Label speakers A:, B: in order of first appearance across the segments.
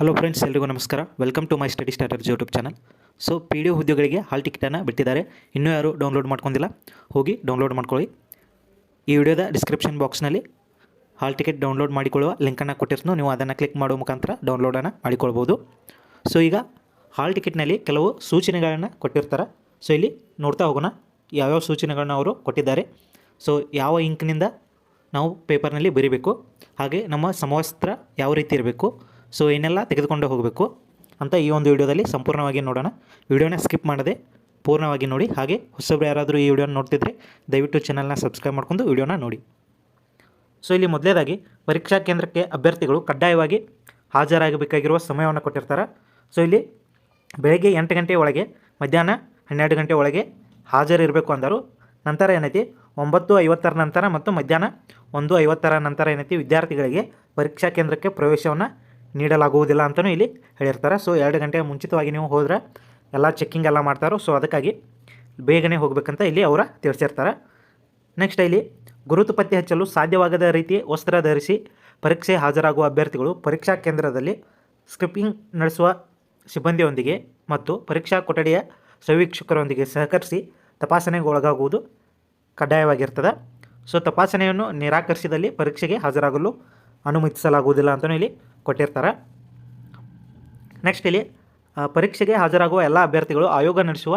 A: Hello friends ಎಲ್ರಿಗೂ ನಮಸ್ಕಾರ. Welcome to my study starters YouTube channel so P D ಹುದ್ದೆಗಳಿಗೆ hall ಟಿಕೆಟನ್ನು ಬಿಟ್ಟಿದ್ದಾರೆ. ಇನ್ನೂ ಯಾರು ಡೌನ್ಲೋಡ್ ಮಾಡ್ಕೊಂಡಿಲ್ಲ. ಹೋಗಿ ಡೌನ್ಲೋಡ್ ಮಾಡ್ಕೊಳ್ಳಿ. ಈ ವಿಡಿಯೋದ ಡಿಸ್ಕ್ರಿಪ್ಷನ್ ಬಾಕ್ಸ್ನಲ್ಲಿ ಹಾಲ್ ಟಿಕೆಟ್ ಡೌನ್ಲೋಡ್ ಮಾಡಿಕೊಳ್ಳುವ ಲಿಂಕನ್ನು ಕೊಟ್ಟಿರ್ತೀನಿ. ನೀವು ಅದನ್ನು ಕ್ಲಿಕ್ ಮಾಡುವ ಮುಖಾಂತರ ಡೌನ್ಲೋಡನ್ನು ಮಾಡಿಕೊಳ್ಬೋದು. ಸೊ ಈಗ ಹಾಲ್ ಟಿಕೆಟ್ನಲ್ಲಿ ಕೆಲವು ಸೂಚನೆಗಳನ್ನು ಕೊಟ್ಟಿರ್ತಾರೆ. ಸೊ ಇಲ್ಲಿ ನೋಡ್ತಾ ಹೋಗೋಣ. ಯಾವ್ಯಾವ ಸೂಚನೆಗಳನ್ನ ಅವರು ಕೊಟ್ಟಿದ್ದಾರೆ. ಸೊ ಯಾವ ಇಂಕ್ನಿಂದ ನಾವು ಪೇಪರ್ನಲ್ಲಿ ಬರೀಬೇಕು. ಹಾಗೆ ನಮ್ಮ ಸಮವಸ್ತ್ರ ಯಾವ ರೀತಿ ಇರಬೇಕು. ಸೊ ಏನೆಲ್ಲ ತೆಗೆದುಕೊಂಡು ಹೋಗಬೇಕು ಅಂತ ಈ ಒಂದು ವಿಡಿಯೋದಲ್ಲಿ ಸಂಪೂರ್ಣವಾಗಿ ನೋಡೋಣ. ವಿಡಿಯೋನ ಸ್ಕಿಪ್ ಮಾಡದೆ ಪೂರ್ಣವಾಗಿ ನೋಡಿ. ಹಾಗೆ ಹೊಸಬ್ರು ಯಾರಾದರೂ ಈ ವಿಡಿಯೋನ ನೋಡ್ತಿದ್ರೆ ದಯವಿಟ್ಟು ಚಾನಲ್ನ ಸಬ್ಸ್ಕ್ರೈಬ್ ಮಾಡ್ಕೊಂಡು ವಿಡಿಯೋನ ನೋಡಿ. ಸೊ ಇಲ್ಲಿ ಮೊದಲೇದಾಗಿ ಪರೀಕ್ಷಾ ಕೇಂದ್ರಕ್ಕೆ ಅಭ್ಯರ್ಥಿಗಳು ಕಡ್ಡಾಯವಾಗಿ ಹಾಜರಾಗಬೇಕಾಗಿರುವ ಸಮಯವನ್ನು ಕೊಟ್ಟಿರ್ತಾರೆ. ಸೊ ಇಲ್ಲಿ ಬೆಳಗ್ಗೆ ಎಂಟು ಗಂಟೆ ಒಳಗೆ, ಮಧ್ಯಾಹ್ನ ಹನ್ನೆರಡು ಗಂಟೆ ಒಳಗೆ ಹಾಜರಿರಬೇಕು ಅಂದರು. ನಂತರ ಏನೈತಿ? ಒಂಬತ್ತು ಐವತ್ತರ ನಂತರ ಮತ್ತು ಮಧ್ಯಾಹ್ನ ಒಂದು ಐವತ್ತರ ನಂತರ ಏನೈತಿ? ವಿದ್ಯಾರ್ಥಿಗಳಿಗೆ ಪರೀಕ್ಷಾ ಕೇಂದ್ರಕ್ಕೆ ಪ್ರವೇಶವನ್ನು ನೀಡಲಾಗುವುದಿಲ್ಲ ಅಂತಲೂ ಇಲ್ಲಿ ಹೇಳಿರ್ತಾರೆ. ಸೊ ಎರಡು ಗಂಟೆ ಮುಂಚಿತವಾಗಿ ನೀವು ಹೋದರೆ ಎಲ್ಲ ಚೆಕ್ಕಿಂಗ್ ಎಲ್ಲ ಮಾಡ್ತಾರೋ ಸೊ ಅದಕ್ಕಾಗಿ ಬೇಗನೆ ಹೋಗಬೇಕಂತ ಇಲ್ಲಿ ಅವರ ತಿಳಿಸಿರ್ತಾರೆ. ನೆಕ್ಸ್ಟ್ ಇಲ್ಲಿ, ಗುರುತು ಪತ್ತೆ ಹಚ್ಚಲು ಸಾಧ್ಯವಾಗದ ರೀತಿ ವಸ್ತ್ರ ಧರಿಸಿ ಪರೀಕ್ಷೆ ಹಾಜರಾಗುವ ಅಭ್ಯರ್ಥಿಗಳು ಪರೀಕ್ಷಾ ಕೇಂದ್ರದಲ್ಲಿ ಸ್ಕ್ರಿಪ್ಪಿಂಗ್ ನಡೆಸುವ ಸಿಬ್ಬಂದಿಯೊಂದಿಗೆ ಮತ್ತು ಪರೀಕ್ಷಾ ಕೊಠಡಿಯ ಸವೀಕ್ಷಕರೊಂದಿಗೆ ಸಹಕರಿಸಿ ತಪಾಸಣೆಗೆ ಒಳಗಾಗುವುದು ಕಡ್ಡಾಯವಾಗಿರ್ತದೆ. ಸೊ ತಪಾಸಣೆಯನ್ನು ನಿರಾಕರಿಸಿದಲ್ಲಿ ಪರೀಕ್ಷೆಗೆ ಹಾಜರಾಗಲು ಅನುಮತಿಸಲಾಗುವುದಿಲ್ಲ ಅಂತಲೂ ಇಲ್ಲಿ ಕೊಟ್ಟಿರ್ತಾರೆ. ನೆಕ್ಸ್ಟ್ ಇಲ್ಲಿ ಪರೀಕ್ಷೆಗೆ ಹಾಜರಾಗುವ ಎಲ್ಲ ಅಭ್ಯರ್ಥಿಗಳು ಆಯೋಗ ನಡೆಸುವ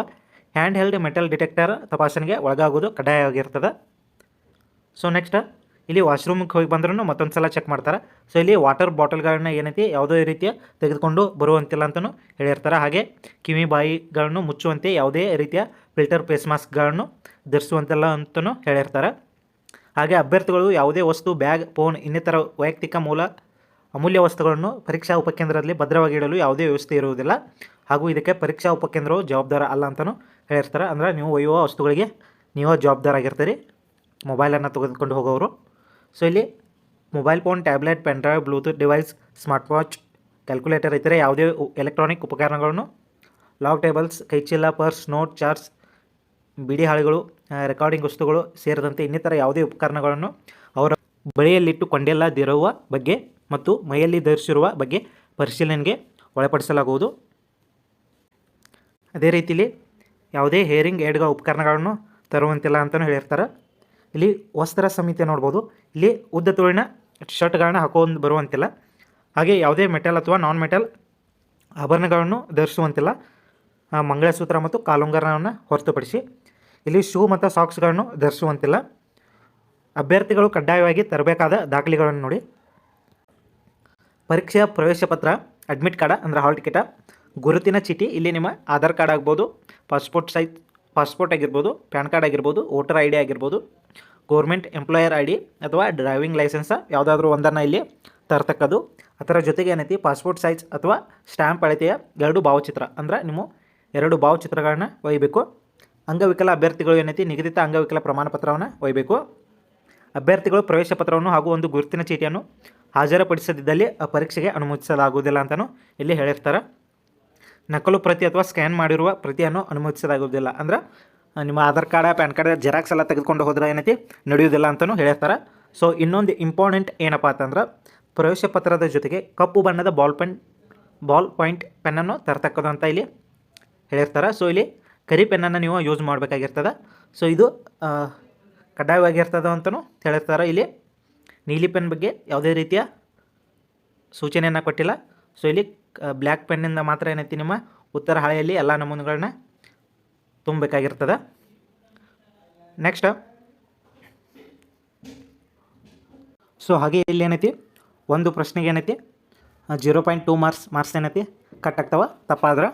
A: ಹ್ಯಾಂಡ್ ಹೆಲ್ಡ್ ಮೆಟಲ್ ಡಿಟೆಕ್ಟರ್ ತಪಾಸಣೆಗೆ ಒಳಗಾಗುವುದು ಕಡ್ಡಾಯವಾಗಿರ್ತದೆ. ಸೊ ನೆಕ್ಸ್ಟ್ ಇಲ್ಲಿ ವಾಶ್ರೂಮ್ಗೆ ಹೋಗಿ ಬಂದ್ರೂ ಮತ್ತೊಂದು ಸಲ ಚೆಕ್ ಮಾಡ್ತಾರೆ. ಸೊ ಇಲ್ಲಿ ವಾಟರ್ ಬಾಟಲ್ಗಳನ್ನ ಏನೈತಿ, ಯಾವುದೇ ರೀತಿಯ ತೆಗೆದುಕೊಂಡು ಬರುವಂತಿಲ್ಲ ಅಂತಲೂ ಹೇಳಿರ್ತಾರೆ. ಹಾಗೆ, ಕಿವಿ ಬಾಯಿಗಳನ್ನು ಮುಚ್ಚುವಂತೆ ಯಾವುದೇ ರೀತಿಯ ಫಿಲ್ಟರ್ ಫೇಸ್ ಮಾಸ್ಕ್ಗಳನ್ನು ಧರಿಸುವಂತಿಲ್ಲ ಅಂತಲೂ ಹೇಳಿರ್ತಾರೆ. ಹಾಗೆ ಅಭ್ಯರ್ಥಿಗಳು ಯಾವುದೇ ವಸ್ತು, ಬ್ಯಾಗ್, ಫೋನ್, ಇನ್ನಿತರ ವೈಯಕ್ತಿಕ ಮೂಲ, ಅಮೂಲ್ಯ ವಸ್ತುಗಳನ್ನು ಪರೀಕ್ಷಾ ಉಪಕೇಂದ್ರದಲ್ಲಿ ಭದ್ರವಾಗಿ ಇಡಲು ಯಾವುದೇ ವ್ಯವಸ್ಥೆ ಇರುವುದಿಲ್ಲ. ಹಾಗೂ ಇದಕ್ಕೆ ಪರೀಕ್ಷಾ ಉಪಕೇಂದ್ರವು ಜವಾಬ್ದಾರ ಅಲ್ಲ ಅಂತಲೂ ಹೇಳಿರ್ತಾರೆ. ಅಂದರೆ ನೀವು ಒಯ್ಯುವ ವಸ್ತುಗಳಿಗೆ ನೀವು ಜವಾಬ್ದಾರಾಗಿರ್ತೀರಿ ಮೊಬೈಲನ್ನು ತೆಗೆದುಕೊಂಡು ಹೋಗೋರು ಸೊ ಇಲ್ಲಿ mobile phone, tablet, pen drive, Bluetooth device, smart watch, calculator ಇತರೆ ಯಾವುದೇ ಎಲೆಕ್ಟ್ರಾನಿಕ್ ಉಪಕರಣಗಳನ್ನು ಲಾಕ್ ಟೇಬಲ್ಸ್ ಕೈಚೀಲ ಪರ್ಸ್, ನೋಟ್ ಚಾರ್ಜ್ ಬಿಡಿ ಹಾಳೆಗಳು ರೆಕಾರ್ಡಿಂಗ್ ವಸ್ತುಗಳು ಸೇರಿದಂತೆ ಇನ್ನಿತರ ಯಾವುದೇ ಉಪಕರಣಗಳನ್ನು ಅವರ ಬಳಿಯಲ್ಲಿಟ್ಟುಕೊಂಡಿಲ್ಲದಿರುವ ಬಗ್ಗೆ ಮತ್ತು ಮೈಯಲ್ಲಿ ಧರಿಸಿರುವ ಬಗ್ಗೆ ಪರಿಶೀಲನೆಗೆ ಒಳಪಡಿಸಲಾಗುವುದು. ಅದೇ ರೀತಿಲಿ ಯಾವುದೇ ಹೇರಿಂಗ್ ಏಡ್ಗ ಉಪಕರಣಗಳನ್ನು ತರುವಂತಿಲ್ಲ ಅಂತಲೂ ಹೇಳಿರ್ತಾರೆ. ಇಲ್ಲಿ ವಸ್ತ್ರ ಸಮಿತಿ ನೋಡ್ಬೋದು. ಇಲ್ಲಿ ಉದ್ದ ತೋಳಿನ ಶರ್ಟ್ಗಳನ್ನ ಹಾಕೊಂಡು ಬರುವಂತಿಲ್ಲ. ಹಾಗೆ ಯಾವುದೇ ಮೆಟಲ್ ಅಥವಾ ನಾನ್ ಮೆಟಲ್ ಆಭರಣಗಳನ್ನು ಧರಿಸುವಂತಿಲ್ಲ. ಮಂಗಳಸೂತ್ರ ಮತ್ತು ಕಾಲುಂಗರವನ್ನು ಹೊರತುಪಡಿಸಿ. ಇಲ್ಲಿ ಶೂ ಮತ್ತು ಸಾಕ್ಸ್ಗಳನ್ನು ಧರಿಸುವಂತಿಲ್ಲ. ಅಭ್ಯರ್ಥಿಗಳು ಕಡ್ಡಾಯವಾಗಿ ತರಬೇಕಾದ ದಾಖಲೆಗಳನ್ನು ನೋಡಿ. ಪರೀಕ್ಷೆಯ ಪ್ರವೇಶ ಪತ್ರ, ಅಡ್ಮಿಟ್ ಕಾರ್ಡ ಅಂದರೆ ಹಾಲ್ ಟಿಕೆಟ, ಗುರುತಿನ ಚೀಟಿ, ಇಲ್ಲಿ ನಿಮ್ಮ ಆಧಾರ್ ಕಾರ್ಡ್ ಆಗ್ಬೋದು, ಪಾಸ್ಪೋರ್ಟ್ ಸೈಜ್, ಪಾಸ್ಪೋರ್ಟ್ ಆಗಿರ್ಬೋದು, ಪ್ಯಾನ್ ಕಾರ್ಡ್ ಆಗಿರ್ಬೋದು, ವೋಟರ್ ಐ ಡಿ ಆಗಿರ್ಬೋದು, ಗೌರ್ಮೆಂಟ್ ಎಂಪ್ಲಾಯರ್ ಐ ಡಿ ಅಥವಾ ಡ್ರೈವಿಂಗ್ ಲೈಸೆನ್ಸ ಯಾವುದಾದ್ರೂ ಒಂದನ್ನು ಇಲ್ಲಿ ತರ್ತಕ್ಕದು ಅದರ ಜೊತೆಗೆ ಏನೈತಿ? ಪಾಸ್ಪೋರ್ಟ್ ಸೈಜ್ ಅಥವಾ ಸ್ಟ್ಯಾಂಪ್ ಅಳತೆಯ ಎರಡು ಭಾವಚಿತ್ರ ಅಂದ್ರೆ ನಿಮ್ಮ ಎರಡು ಭಾವಚಿತ್ರಗಳನ್ನ ಒಯ್ಯಬೇಕು ಅಂಗವಿಕಲ ಅಭ್ಯರ್ಥಿಗಳು ಏನೈತಿ? ನಿಗದಿತ ಅಂಗವಿಕಲ ಪ್ರಮಾಣ ಪತ್ರವನ್ನು ಒಯ್ಯಬೇಕು ಅಭ್ಯರ್ಥಿಗಳು ಪ್ರವೇಶ ಪತ್ರವನ್ನು ಹಾಗೂ ಒಂದು ಗುರುತಿನ ಚೀಟಿಯನ್ನು ಹಾಜರುಪಡಿಸದಿದ್ದಲ್ಲಿ ಆ ಪರೀಕ್ಷೆಗೆ ಅನುಮತಿಸಲಾಗುವುದಿಲ್ಲ ಅಂತಲೂ ಇಲ್ಲಿ ಹೇಳಿರ್ತಾರೆ. ನಕಲು ಪ್ರತಿ ಅಥವಾ ಸ್ಕ್ಯಾನ್ ಮಾಡಿರುವ ಪ್ರತಿಯನ್ನು ಅನುಮತಿಸಲಾಗುವುದಿಲ್ಲ ಅಂದ್ರೆ, ನಿಮ್ಮ Aadhaar card, PAN card, xerox ಎಲ್ಲ ತೆಗೆದುಕೊಂಡು ಹೋದ್ರೆ ಏನೈತಿ? ನಡೆಯುವುದಿಲ್ಲ ಅಂತಲೂ ಹೇಳಿರ್ತಾರೆ. ಸೊ ಇನ್ನೊಂದು ಇಂಪಾರ್ಟೆಂಟ್ ಏನಪ್ಪ ಅಂತಂದ್ರೆ, ಪ್ರವೇಶ ಪತ್ರದ ಜೊತೆಗೆ ಕಪ್ಪು ಬಣ್ಣದ ಬಾಲ್ ಪೆನ್ ಬಾಲ್ ಪಾಯಿಂಟ್ ಪೆನ್ನನ್ನು ತರ್ತಕ್ಕದ್ದು ಅಂತ ಇಲ್ಲಿ ಹೇಳಿರ್ತಾರೆ. ಸೊ ಇಲ್ಲಿ ಕರಿ ಪೆನ್ನನ್ನು ನೀವು ಯೂಸ್ ಮಾಡಬೇಕಾಗಿರ್ತದೆ. ಸೊ ಇದು ಕಡ್ಡಾಯವಾಗಿರ್ತದೆ ಅಂತಲೂ ಹೇಳಿರ್ತಾರೆ ಇಲ್ಲಿ ನೀಲಿ ಪೆನ್ ಬಗ್ಗೆ ಯಾವುದೇ ರೀತಿಯ ಸೂಚನೆಯನ್ನು ಕೊಟ್ಟಿಲ್ಲ. ಸೊ ಇಲ್ಲಿ ಬ್ಲ್ಯಾಕ್ ಪೆನ್ನಿಂದ ಮಾತ್ರ ಏನೈತಿ ನಿಮ್ಮ ಉತ್ತರ ಹಾಳೆಯಲ್ಲಿ ಎಲ್ಲ ನಮೂನೆಗಳನ್ನ ತುಂಬಬೇಕಾಗಿರ್ತದೆ. ನೆಕ್ಸ್ಟ್ ಸೊ ಹಾಗೆ ಇಲ್ಲಿ ಏನೈತಿ? ಒಂದು ಪ್ರಶ್ನೆಗೆ ಏನೈತಿ? Zero point two marks marks ಏನೈತಿ? ಕಟ್ ಆಗ್ತಾವ? ತಪ್ಪಾದ್ರೆ?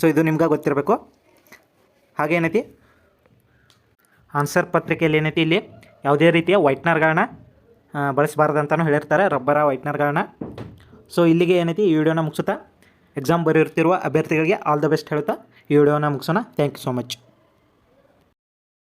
A: ಸೊ ಇದು ನಿಮ್ಗೆ ಗೊತ್ತಿರಬೇಕು. ಹಾಗೆ ಏನೈತಿ? ಆನ್ಸರ್ ಪತ್ರಿಕೆಯಲ್ಲಿ ಏನೈತಿ ಇಲ್ಲಿ? ಯಾವುದೇ ರೀತಿಯ ವೈಟ್ನರ್ಗಳನ್ನ ಬಳಸಬಾರ್ದು ಅಂತಲೂ ಹೇಳಿರ್ತಾರೆ, ರಬ್ಬರ ವೈಟ್ನರ್ಗಳನ್ನ ಸೊ ಇಲ್ಲಿಗೆ ಏನೈತಿ? ಈ ವಿಡಿಯೋನ ಮುಗಿಸುತ್ತಾ ಎಕ್ಸಾಮ್ ಬರೆಯುತ್ತಿರುವ ಅಭ್ಯರ್ಥಿಗಳಿಗೆ ಆಲ್ ದ ಬೆಸ್ಟ್ ಹೇಳುತ್ತಾ, ಈ ವಿಡಿಯೋನ ಮುಗಿಸೋಣ. Thank you so much